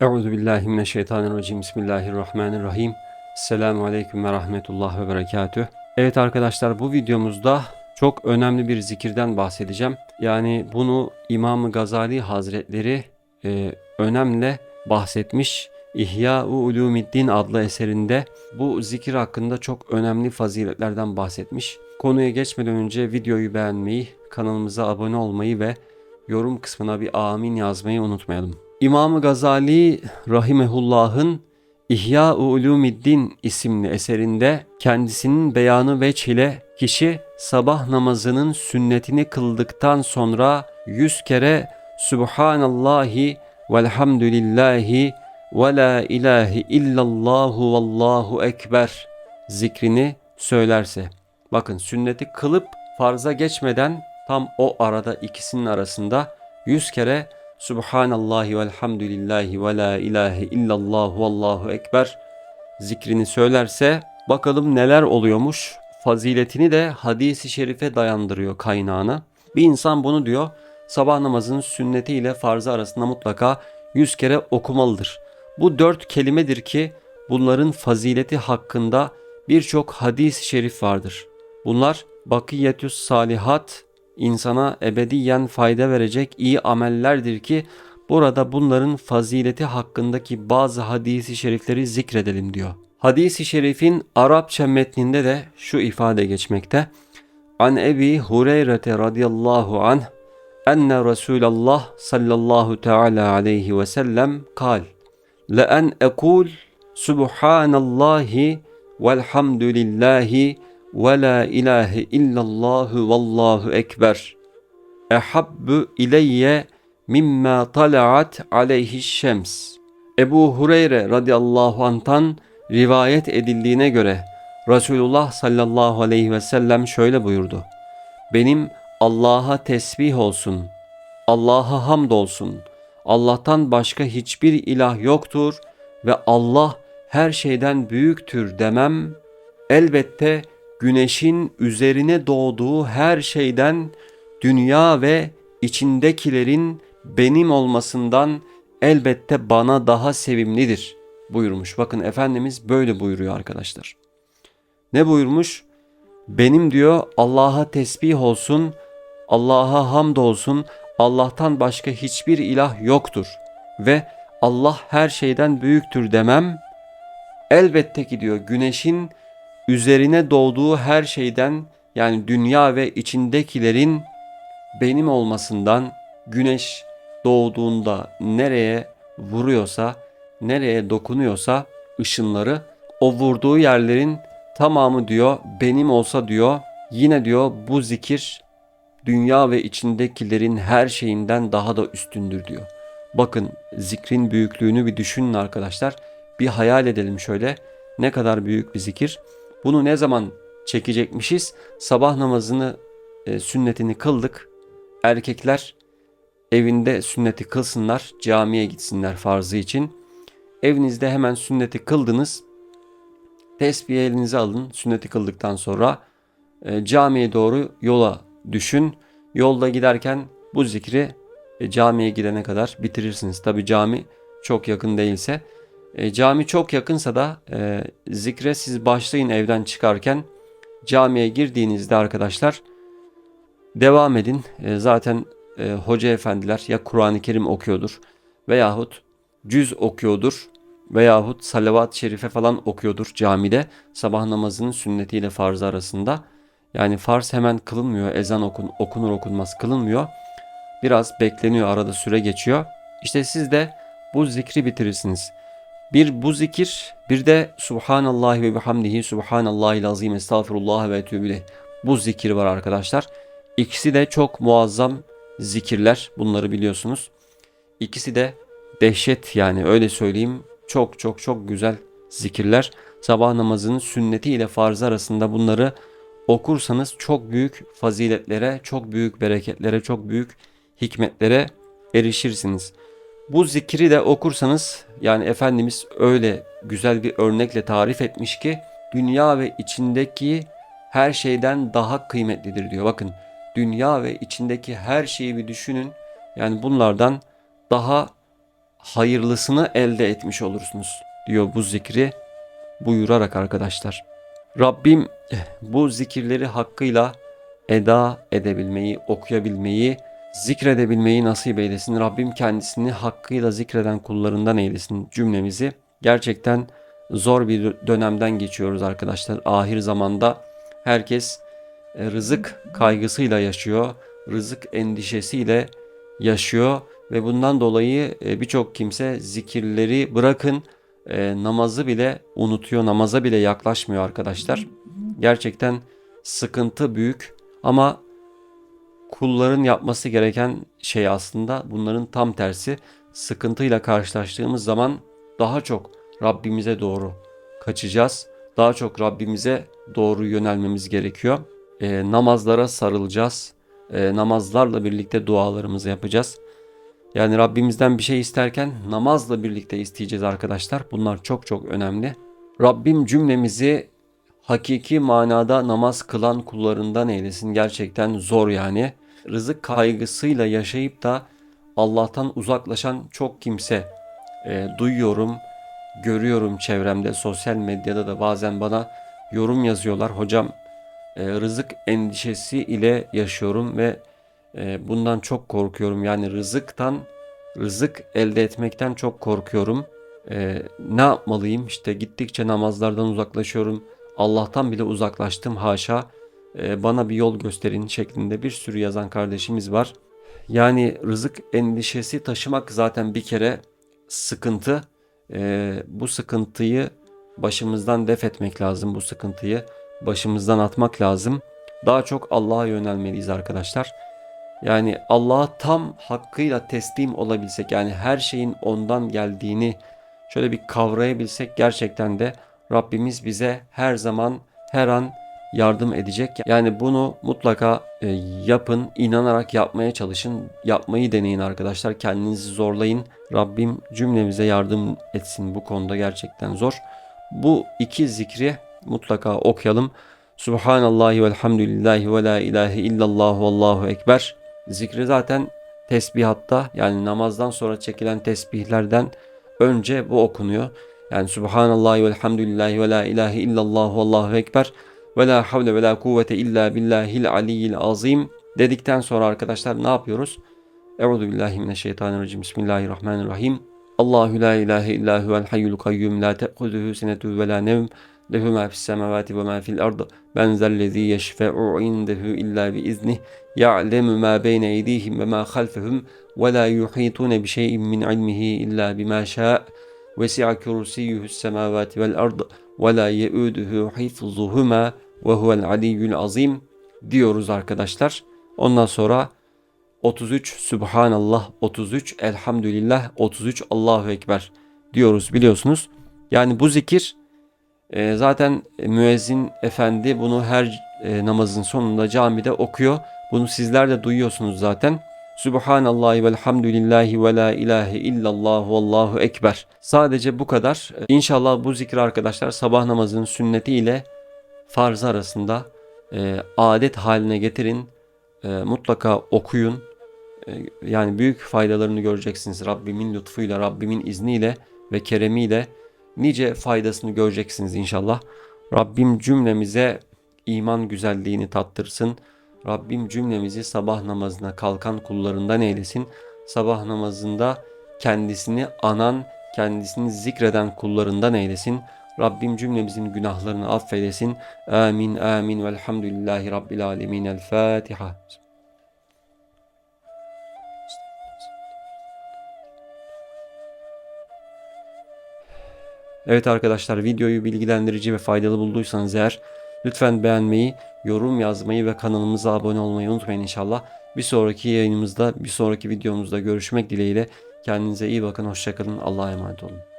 Euzu billahi mineşşeytanirracim. Bismillahirrahmanirrahim. Selamun aleyküm ve rahmetullah ve berekatüh. Evet arkadaşlar bu videomuzda çok önemli bir zikirden bahsedeceğim. Yani bunu İmam Gazali Hazretleri e, önemle bahsetmiş. İhya-u Ulumiddin adlı eserinde bu zikir hakkında çok önemli faziletlerden bahsetmiş. Konuya geçmeden önce videoyu beğenmeyi, kanalımıza abone olmayı ve yorum kısmına bir amin yazmayı unutmayalım. İmam Gazali Rahimehullah'ın İhya-u Ulumiddin isimli eserinde kendisinin beyanı veç ile kişi sabah namazının sünnetini kıldıktan sonra yüz kere Subhanallahi velhamdülillahi ve la ilahe illallahu vallahu ekber zikrini söylerse. Bakın sünneti kılıp farza geçmeden tam o arada ikisinin arasında yüz kere Subhanallahi velhamdülillahi ve la ilahe illallah vallahu ekber zikrini söylerse bakalım neler oluyormuş. Faziletini de hadisi şerife dayandırıyor kaynağına. Bir insan bunu diyor sabah namazının sünneti ile farzı arasında mutlaka yüz kere okumalıdır. Bu dört kelimedir ki bunların fazileti hakkında birçok hadis-i şerif vardır. Bunlar bakiyetüs salihat insana ebediyen fayda verecek iyi amellerdir ki burada bunların fazileti hakkındaki bazı hadisi şerifleri zikredelim diyor. Hadis-i şerifin Arapça metninde de şu ifade geçmekte. An Ebi Hureyre radıyallahu anh enne Resulallah sallallahu teala aleyhi ve sellem kal. Le en ekul Subhanallahi velhamdülillahi ve la ilahe illallahu vallahu ekber ehabbu ileyye mimma talaat aleyhi şems. Ebu Hureyre radıyallahu antan rivayet edildiğine göre Resulullah sallallahu aleyhi ve sellem şöyle buyurdu. Benim Allah'a tesbih olsun, Allah'a hamd olsun, Allah'tan başka hiçbir ilah yoktur ve Allah her şeyden büyüktür demem elbette güneşin üzerine doğduğu her şeyden dünya ve içindekilerin benim olmasından elbette bana daha sevimlidir buyurmuş. Bakın Efendimiz böyle buyuruyor arkadaşlar. Ne buyurmuş? Benim diyor Allah'a tesbih olsun, Allah'a hamd olsun, Allah'tan başka hiçbir ilah yoktur ve Allah her şeyden büyüktür demem, elbette ki diyor güneşin üzerine doğduğu her şeyden yani dünya ve içindekilerin benim olmasından güneş doğduğunda nereye vuruyorsa, nereye dokunuyorsa ışınları o vurduğu yerlerin tamamı diyor benim olsa diyor yine diyor bu zikir dünya ve içindekilerin her şeyinden daha da üstündür diyor. Bakın zikrin büyüklüğünü bir düşünün arkadaşlar. Bir hayal edelim şöyle. Ne kadar büyük bir zikir. Bunu ne zaman çekecekmişiz? Sabah namazını e, sünnetini kıldık. Erkekler evinde sünneti kılsınlar, camiye gitsinler farzı için. Evinizde hemen sünneti kıldınız. Tesbihi elinize alın sünneti kıldıktan sonra e, camiye doğru yola düşün. Yolda giderken bu zikri e, camiye gidene kadar bitirirsiniz. Tabi cami çok yakın değilse. E, cami çok yakınsa da e, zikre siz başlayın evden çıkarken. Camiye girdiğinizde arkadaşlar devam edin. E, zaten e, hoca efendiler ya Kur'an-ı Kerim okuyordur veyahut cüz okuyordur veyahut salavat-ı şerife falan okuyordur camide sabah namazının sünnetiyle farzı arasında. Yani farz hemen kılınmıyor. Ezan okun, okunur okunmaz kılınmıyor. Biraz bekleniyor. Arada süre geçiyor. İşte siz de bu zikri bitirirsiniz. Bir bu zikir, bir de Subhanallah ve bihamdihi Subhanallahil azim estağfurullah ve etûbü Bu zikir var arkadaşlar. İkisi de çok muazzam zikirler. Bunları biliyorsunuz. İkisi de dehşet yani öyle söyleyeyim. Çok çok çok güzel zikirler. Sabah namazının sünneti ile farzı arasında bunları okursanız çok büyük faziletlere, çok büyük bereketlere, çok büyük hikmetlere erişirsiniz. Bu zikri de okursanız yani Efendimiz öyle güzel bir örnekle tarif etmiş ki dünya ve içindeki her şeyden daha kıymetlidir diyor. Bakın dünya ve içindeki her şeyi bir düşünün. Yani bunlardan daha hayırlısını elde etmiş olursunuz diyor bu zikri buyurarak arkadaşlar. Rabbim bu zikirleri hakkıyla eda edebilmeyi, okuyabilmeyi, zikredebilmeyi nasip eylesin. Rabbim kendisini hakkıyla zikreden kullarından eylesin cümlemizi. Gerçekten zor bir dönemden geçiyoruz arkadaşlar. Ahir zamanda herkes e, rızık kaygısıyla yaşıyor, rızık endişesiyle yaşıyor ve bundan dolayı e, birçok kimse zikirleri bırakın e, namazı bile unutuyor, namaza bile yaklaşmıyor arkadaşlar. Gerçekten sıkıntı büyük ama kulların yapması gereken şey aslında bunların tam tersi. Sıkıntıyla karşılaştığımız zaman daha çok Rabbimize doğru kaçacağız. Daha çok Rabbimize doğru yönelmemiz gerekiyor. E, namazlara sarılacağız. E, namazlarla birlikte dualarımızı yapacağız. Yani Rabbimizden bir şey isterken namazla birlikte isteyeceğiz arkadaşlar. Bunlar çok çok önemli. Rabbim cümlemizi hakiki manada namaz kılan kullarından eylesin. Gerçekten zor yani. Rızık kaygısıyla yaşayıp da Allah'tan uzaklaşan çok kimse e, duyuyorum, görüyorum çevremde, sosyal medyada da bazen bana yorum yazıyorlar. Hocam e, rızık endişesi ile yaşıyorum ve e, bundan çok korkuyorum. Yani rızıktan, rızık elde etmekten çok korkuyorum. E, ne yapmalıyım? İşte gittikçe namazlardan uzaklaşıyorum. Allah'tan bile uzaklaştım haşa. E, bana bir yol gösterin şeklinde bir sürü yazan kardeşimiz var. Yani rızık endişesi taşımak zaten bir kere sıkıntı. E, bu sıkıntıyı başımızdan def etmek lazım bu sıkıntıyı. Başımızdan atmak lazım. Daha çok Allah'a yönelmeliyiz arkadaşlar. Yani Allah'a tam hakkıyla teslim olabilsek yani her şeyin ondan geldiğini şöyle bir kavrayabilsek gerçekten de Rabbimiz bize her zaman her an yardım edecek. Yani bunu mutlaka e, yapın, inanarak yapmaya çalışın, yapmayı deneyin arkadaşlar. Kendinizi zorlayın. Rabbim cümlemize yardım etsin bu konuda gerçekten zor. Bu iki zikri mutlaka okuyalım. Subhanallahi velhamdülillahi ve la ilahe illallah vallahu ekber. Zikri zaten tesbihatta yani namazdan sonra çekilen tesbihlerden önce bu okunuyor. Yani Subhanallahi velhamdülillahi ve la ilahe illallah vallahu ekber ve la havle ve la kuvvete illa billahil aliyyil azim dedikten sonra arkadaşlar ne yapıyoruz? Euzu billahi mineşşeytanirracim. Bismillahirrahmanirrahim. Allahu la ilahe illa huvel hayyul kayyum la te'khuzuhu sinetu ve la nevm. Lehu ma fis semavati ve ma fil ard. Ben zellezî yeşfe'u indehu illa bi iznih. Ya'lemu ma beyne eydihim ve ma halfehum ve la yuhitun bi şey'in min ilmihi illa bima şa'. Vesi'a kursiyyuhus semavati vel ard ve la yeuduhu hifzuhuma ve huvel aliyyul azim diyoruz arkadaşlar. Ondan sonra 33 Subhanallah, 33 Elhamdülillah, 33 Allahu Ekber diyoruz biliyorsunuz. Yani bu zikir e, zaten müezzin efendi bunu her e, namazın sonunda camide okuyor. Bunu sizler de duyuyorsunuz zaten. Subhanallahi velhamdülillahi ve la ilahe illallah vallahu ekber. Sadece bu kadar. İnşallah bu zikri arkadaşlar sabah namazının sünneti ile farz arasında e, adet haline getirin. E, mutlaka okuyun. E, yani büyük faydalarını göreceksiniz. Rabbimin lütfuyla, Rabbimin izniyle ve keremiyle nice faydasını göreceksiniz inşallah. Rabbim cümlemize iman güzelliğini tattırsın. Rabbim cümlemizi sabah namazına kalkan kullarından eylesin. Sabah namazında kendisini anan, kendisini zikreden kullarından eylesin. Rabbim cümlemizin günahlarını affedesin. Amin amin velhamdülillahi rabbil alemin. El Fatiha. Evet arkadaşlar videoyu bilgilendirici ve faydalı bulduysanız eğer lütfen beğenmeyi, yorum yazmayı ve kanalımıza abone olmayı unutmayın inşallah. Bir sonraki yayınımızda, bir sonraki videomuzda görüşmek dileğiyle. Kendinize iyi bakın, hoşçakalın, Allah'a emanet olun.